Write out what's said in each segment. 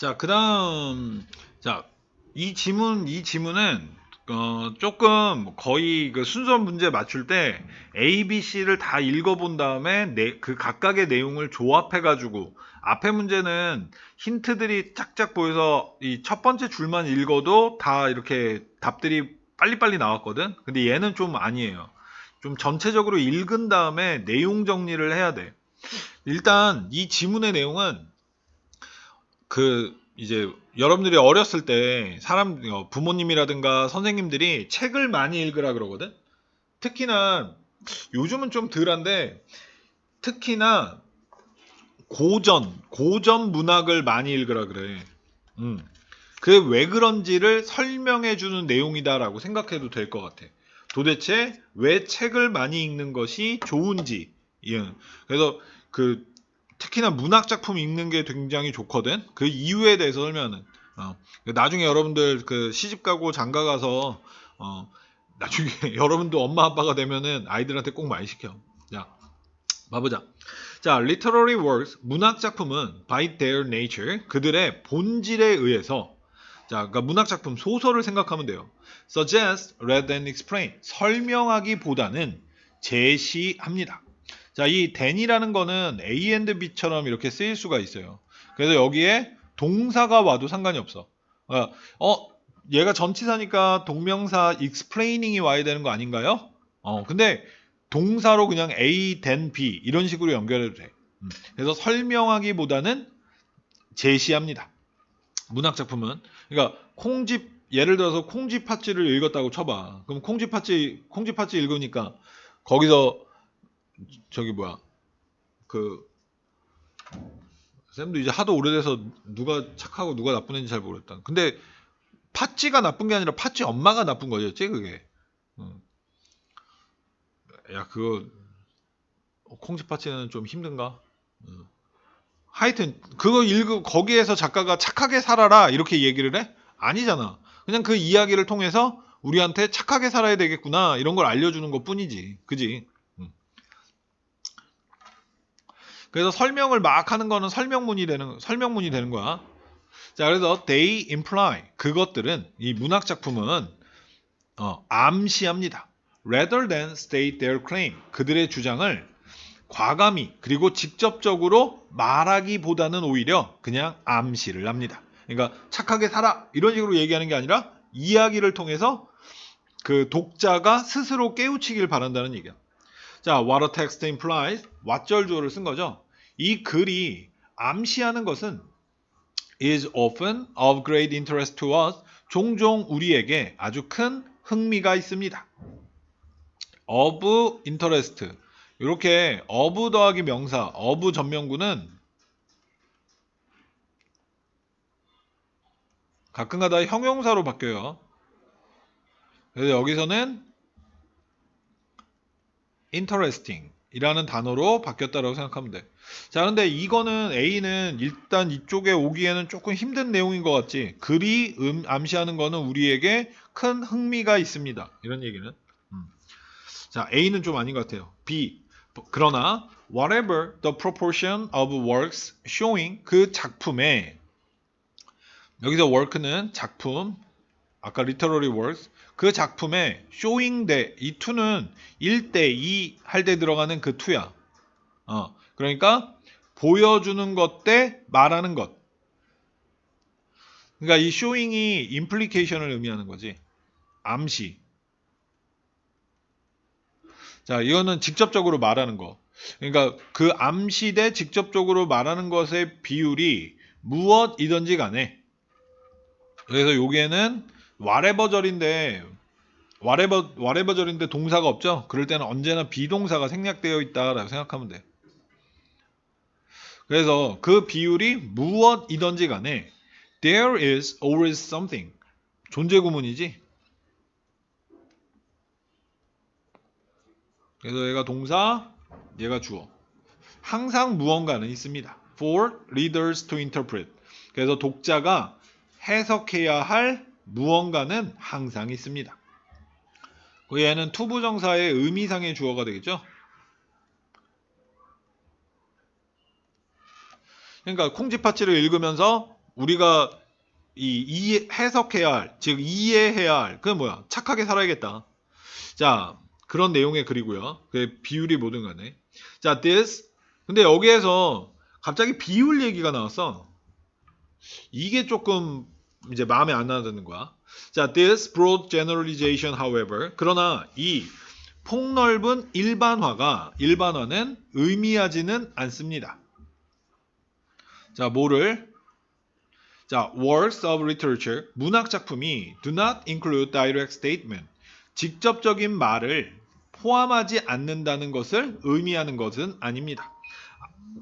자, 그 다음 자, 이 지문 이 지문은 어, 조금 거의 그 순서 문제 맞출 때 A, B, C를 다 읽어본 다음에 내, 그 각각의 내용을 조합해가지고 앞에 문제는 힌트들이 짝짝 보여서 이 첫 번째 줄만 읽어도 다 이렇게 답들이 빨리빨리 나왔거든. 근데 얘는 좀 아니에요. 좀 전체적으로 읽은 다음에 내용 정리를 해야 돼. 일단 이 지문의 내용은 그 이제 여러분들이 어렸을 때 사람 어, 부모님이라든가 선생님들이 책을 많이 읽으라 그러거든. 특히나 요즘은 좀 덜한데 특히나 고전 고전 문학을 많이 읽으라 그래. 음. 그게 왜 그런지를 설명해 주는 내용이다라고 생각해도 될 것 같아. 도대체 왜 책을 많이 읽는 것이 좋은지. 예. 그래서 그 특히나 문학 작품 읽는 게 굉장히 좋거든. 그 이유에 대해서 설명하는. 어. 나중에 여러분들 그 시집 가고 장가 가서 어, 나중에 여러분도 엄마 아빠가 되면은 아이들한테 꼭 많이 시켜. 자, 봐보자. 자, literary works 문학 작품은 by their nature 그들의 본질에 의해서 자, 그러니까 문학 작품 소설을 생각하면 돼요. suggest rather than explain 설명하기보다는 제시합니다. 자, 이 than이라는 거는 A and B처럼 이렇게 쓰일 수가 있어요. 그래서 여기에 동사가 와도 상관이 없어. 어, 어, 얘가 전치사니까 동명사 explaining이 와야 되는 거 아닌가요? 어, 근데 동사로 그냥 A, then B 이런 식으로 연결해도 돼. 음, 그래서 설명하기보다는 제시합니다. 문학 작품은 그러니까 콩집 예를 들어서 콩쥐 팥쥐를 읽었다고 쳐봐. 그럼 콩쥐 팥쥐 콩쥐 팥쥐 읽으니까 거기서 저기 뭐야 그 쌤도 이제 하도 오래돼서 누가 착하고 누가 나쁜 애인지 잘 모르겠다. 근데 팥쥐가 나쁜 게 아니라 팥쥐 엄마가 나쁜 거였지 그게. 응. 야 그거 콩쥐 팥쥐는 좀 힘든가? 응. 하여튼 그거 읽고 거기에서 작가가 착하게 살아라 이렇게 얘기를 해? 아니잖아. 그냥 그 이야기를 통해서 우리한테 착하게 살아야 되겠구나 이런 걸 알려주는 것 뿐이지. 그지? 응. 그래서 설명을 막 하는 거는 설명문이 되는 설명문이 되는 거야. 자, 그래서 they imply 그것들은 이 문학 작품은 어, 암시합니다. rather than state their claim 그들의 주장을 과감히 그리고 직접적으로 말하기보다는 오히려 그냥 암시를 합니다. 그러니까 착하게 살아 이런 식으로 얘기하는 게 아니라 이야기를 통해서 그 독자가 스스로 깨우치길 바란다는 얘기야. 자, what a text implies 왓절주어를 쓴 거죠. 이 글이 암시하는 것은 is often of great interest to us. 종종 우리에게 아주 큰 흥미가 있습니다. of interest. 이렇게 of 더하기 명사, of 전명구는 가끔가다 형용사로 바뀌어요. 그래서 여기서는 interesting 이라는 단어로 바뀌었다고 생각하면 돼. 자, 근데 이거는 A는 일단 이쪽에 오기에는 조금 힘든 내용인 것 같지. 글이 음, 암시하는 거는 우리에게 큰 흥미가 있습니다. 이런 얘기는. 음. 자, A는 좀 아닌 것 같아요. B. 그러나 whatever the proportion of works showing 그 작품에 여기서 work는 작품 아까 literary works 그 작품에 showing 대이 to는 1대 2 할 때 들어가는 그 to야. 어. 그러니까 보여주는 것 대 말하는 것. 그러니까 이 showing이 implication을 의미하는 거지. 암시. 자, 이거는 직접적으로 말하는 거. 그러니까 그 암시 대 직접적으로 말하는 것의 비율이 무엇이든지 간에 그래서 여기 whatever절인데 whatever, whatever절인데 동사가 없죠? 그럴 때는 언제나 비동사가 생략되어 있다라고 생각하면 돼. 그래서 그 비율이 무엇이든지 간에 there is always something 존재 구문이지. 그래서 얘가 동사, 얘가 주어. 항상 무언가는 있습니다. For readers to interpret. 그래서 독자가 해석해야 할 무언가는 항상 있습니다. 그 얘는 투부정사의 의미상의 주어가 되겠죠. 그러니까 콩쥐파치를 읽으면서 우리가 이 이해, 해석해야 할, 즉 이해해야 할, 그건 뭐야? 착하게 살아야겠다. 자, 그런 내용의 글이고요. 그 비율이 뭐든 간에. 자, this. 근데 여기에서 갑자기 비율 얘기가 나왔어. 이게 조금 이제 마음에 안 나드는 거야. 자, this broad generalization, however. 그러나 이 폭넓은 일반화가 일반화는 의미하지는 않습니다. 자, 뭐를 자, works of literature 문학 작품이 do not include direct statement 직접적인 말을 포함하지 않는다는 것을 의미하는 것은 아닙니다.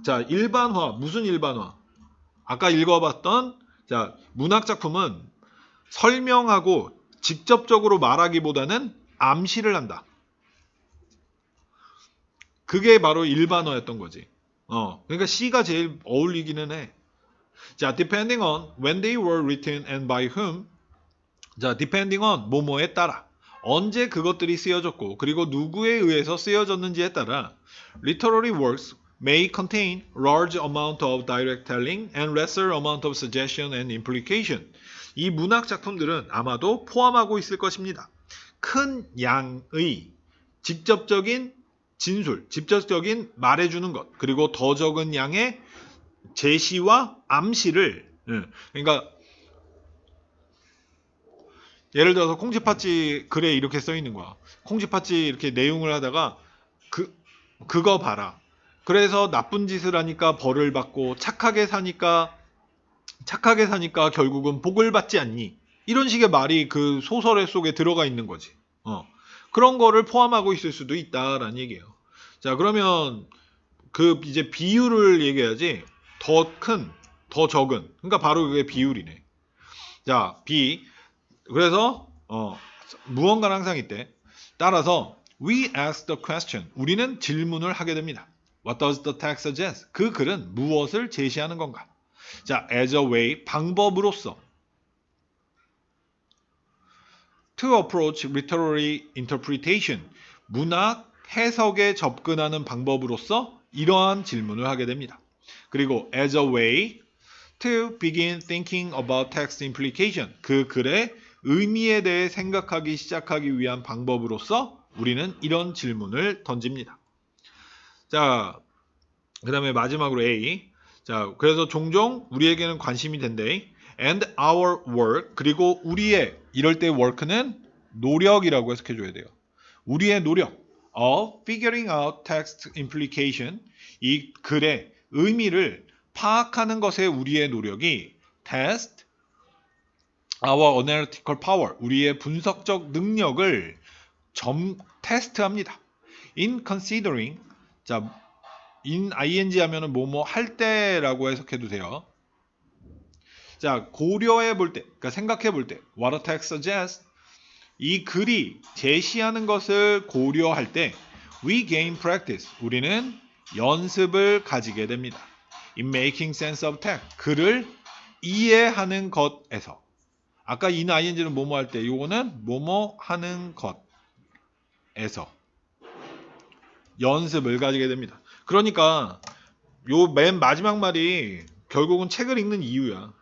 자, 일반화 무슨 일반화? 아까 읽어봤던 자 문학 작품은 설명하고 직접적으로 말하기보다는 암시를 한다. 그게 바로 일반어였던 거지. 어, 그러니까 C가 제일 어울리기는 해. 자, depending on when they were written and by whom. 자, depending on 뭐뭐에 따라 언제 그것들이 쓰여졌고 그리고 누구에 의해서 쓰여졌는지에 따라 literary works may contain large amount of direct telling and lesser amount of suggestion and implication. 이 문학 작품들은 아마도 포함하고 있을 것입니다. 큰 양의 직접적인 진술, 직접적인 말해주는 것, 그리고 더 적은 양의 제시와 암시를, 예, 그러니까 예를 들어서 콩쥐팥쥐 글에 이렇게 써 있는 거야. 콩쥐팥쥐 이렇게 내용을 하다가 그 그거 봐라. 그래서 나쁜 짓을 하니까 벌을 받고 착하게 사니까 착하게 사니까 결국은 복을 받지 않니? 이런 식의 말이 그 소설 속에 들어가 있는 거지. 어. 그런 거를 포함하고 있을 수도 있다라는 얘기예요. 자, 그러면 그 이제 비율을 얘기해야지. 더 큰, 더 적은. 그러니까 바로 그게 비율이네. 자, B. 그래서 어, 무언가는 항상 있대. 따라서 we ask the question. 우리는 질문을 하게 됩니다. What does the text suggest? 그 글은 무엇을 제시하는 건가? 자, as a way 방법으로서 to approach literary interpretation 문학 해석에 접근하는 방법으로서 이러한 질문을 하게 됩니다. 그리고 as a way to begin thinking about text implication 그 글의 의미에 대해 생각하기 시작하기 위한 방법으로서 우리는 이런 질문을 던집니다. 자, 그 다음에 마지막으로 A. 자, 그래서 종종 우리에게는 관심이 된대. And our work. 그리고 우리의, 이럴 때 work는 노력이라고 해석해줘야 돼요. 우리의 노력. of figuring out text implication. 이 글의 의미를 파악하는 것에 우리의 노력이 test our analytical power. 우리의 분석적 능력을 점, 테스트합니다. in considering. 자, in ing 하면은 뭐뭐 할 때라고 해석해도 돼요. 자, 고려해 볼 때, 그러니까 생각해 볼 때, what a text suggests. 이 글이 제시하는 것을 고려할 때, we gain practice. 우리는 연습을 가지게 됩니다. in making sense of text. 글을 이해하는 것에서. 아까 in ing는 뭐뭐 할 때, 이거는 뭐뭐 하는 것에서. 연습을 가지게 됩니다. 그러니까 요 맨 마지막 말이 결국은 책을 읽는 이유야.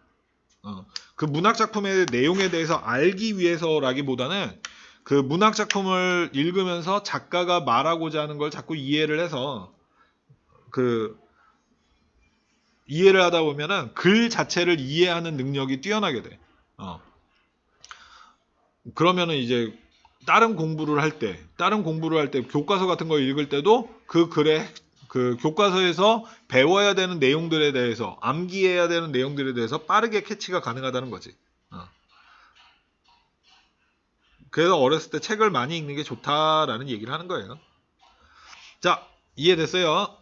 어, 그 문학 작품의 내용에 대해서 알기 위해서라기보다는 그 문학 작품을 읽으면서 작가가 말하고자 하는 걸 자꾸 이해를 해서 그 이해를 하다 보면은 글 자체를 이해하는 능력이 뛰어나게 돼. 어. 그러면은 이제 다른 공부를 할 때, 다른 공부를 할 때 교과서 같은 거 읽을 때도 그 글의 그 교과서에서 배워야 되는 내용들에 대해서 암기해야 되는 내용들에 대해서 빠르게 캐치가 가능하다는 거지. 어. 그래서 어렸을 때 책을 많이 읽는 게 좋다라는 얘기를 하는 거예요. 자, 이해됐어요?